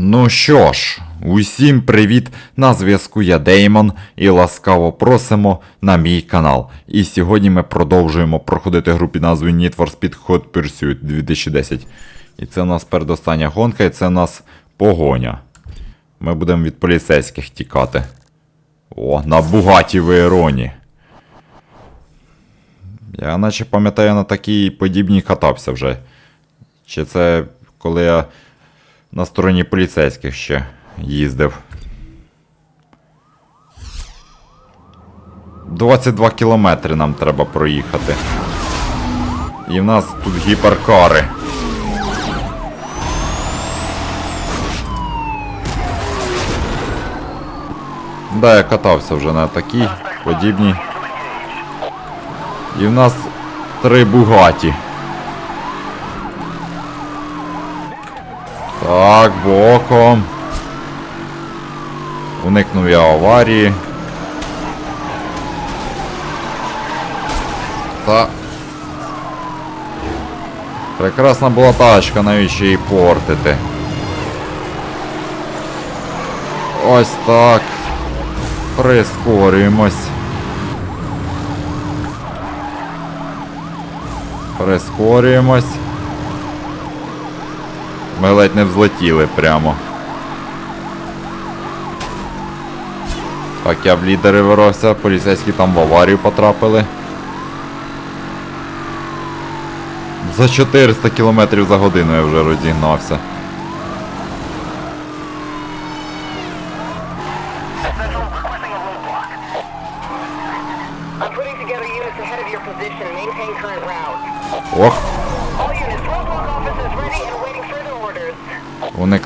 Ну що ж, усім привіт! На зв'язку я Деймон і ласкаво просимо на мій канал. І сьогодні ми продовжуємо проходити гру під назвою Need for Speed Hot Pursuit 2010. І це у нас передостання гонка, і це у нас погоня. Ми будемо від поліцейських тікати. О, на Бугаті Вейроні. Я наче пам'ятаю на такій подібній катався вже. Чи це коли я на стороні поліцейських ще їздив. 22 кілометри нам треба проїхати. І в нас тут гіперкари. Да, я катався вже на такій подібній. І в нас три бугаті. Так, боком. Уникнув я аварії. Та. Прекрасна була тачка, навіщо її портити. Ось так. Прискорюємось. Прискорюємось. Ми ледь не взлетіли прямо. Так, я в лідери вирався, поліцейські там в аварію потрапили. За 400 км за годину я вже розігнався. Central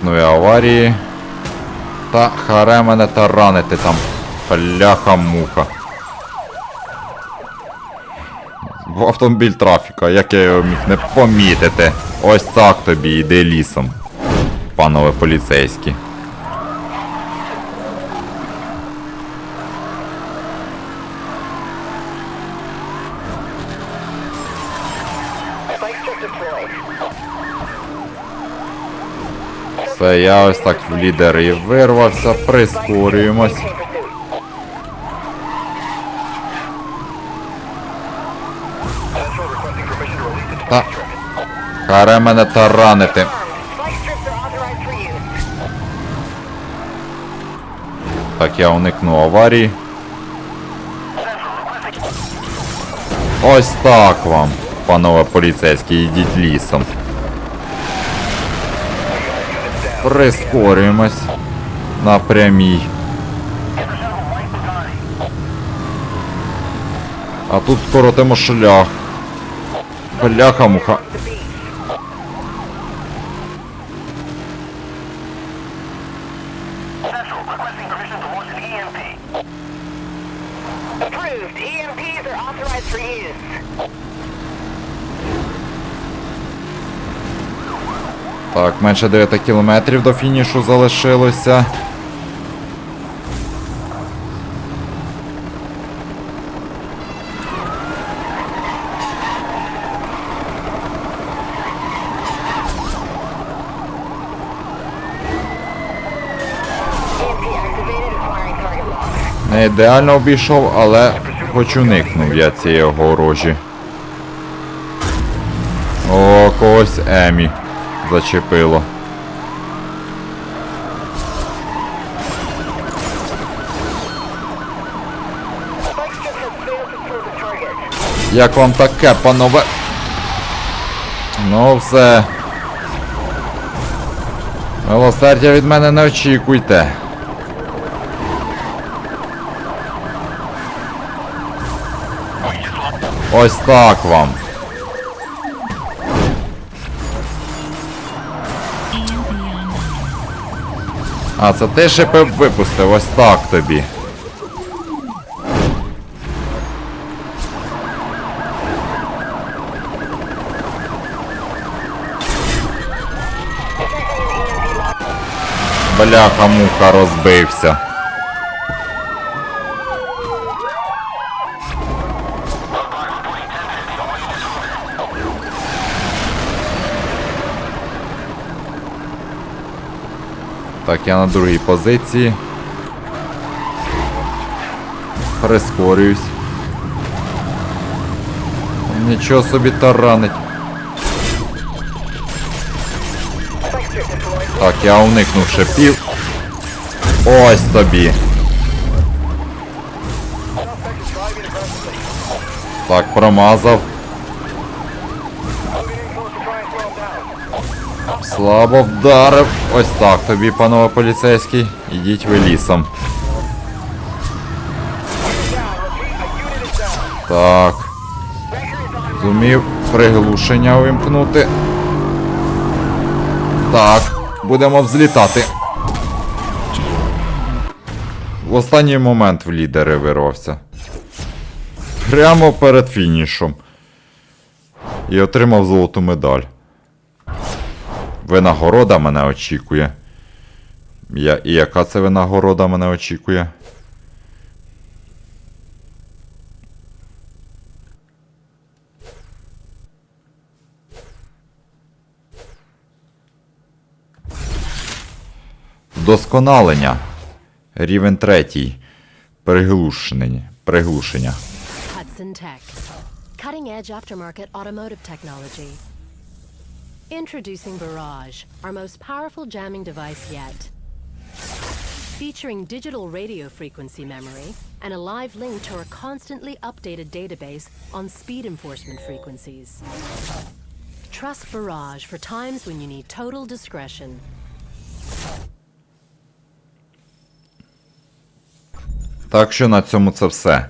я аварії. Та харе мене таранити там. Бляха-муха. В автомобіль трафіка, як я його міг не помітити. Ось так тобі, іди лісом. Панове поліцейські. Це я ось так в лідери вирвався, прискорюємось. Та. Харе мене таранити. Так, я уникну аварії. Ось так вам, панове поліцейські, йдіть лісом. Прискорюємось на прямій. А тут скоротимо шлях. An EMP. Approved. EMPs are authorized for use. Так, менше 9 кілометрів до фінішу залишилося. Не ідеально обійшов, але хоч уникнув я цієї огорожі. О, когось Емі зачепило. Як вам таке, панове? Ну все. Милосердя від мене не очікуйте. Ось так вам. А, це ти ще випустив, ось так тобі. Бляха-муха розбився. Так, я на другій позиції. Прискорююсь. Нічого собі таранить. Так, я уникнув шипів. Ось тобі. Так, промазав. Слабо вдарив. Ось так тобі, панове поліцейський. Ідіть ви лісом. Так. Зумів приглушення увімкнути. Так, будемо взлітати. В останній момент в лідери вирвався. Прямо перед фінішом. І отримав золоту медаль. Винагорода мене очікує. Я, і яка це винагорода мене очікує? Вдосконалення. Рівень третій. Приглушення. Приглушення. Hudson. Cutting edge aftermarket automotive technology. Introducing Barrage, our most powerful jamming device yet. Featuring digital radio frequency memory and a live link to our constantly updated database on speed enforcement frequencies. Trust Barrage for times when you need total discretion. Так що на цьому це все.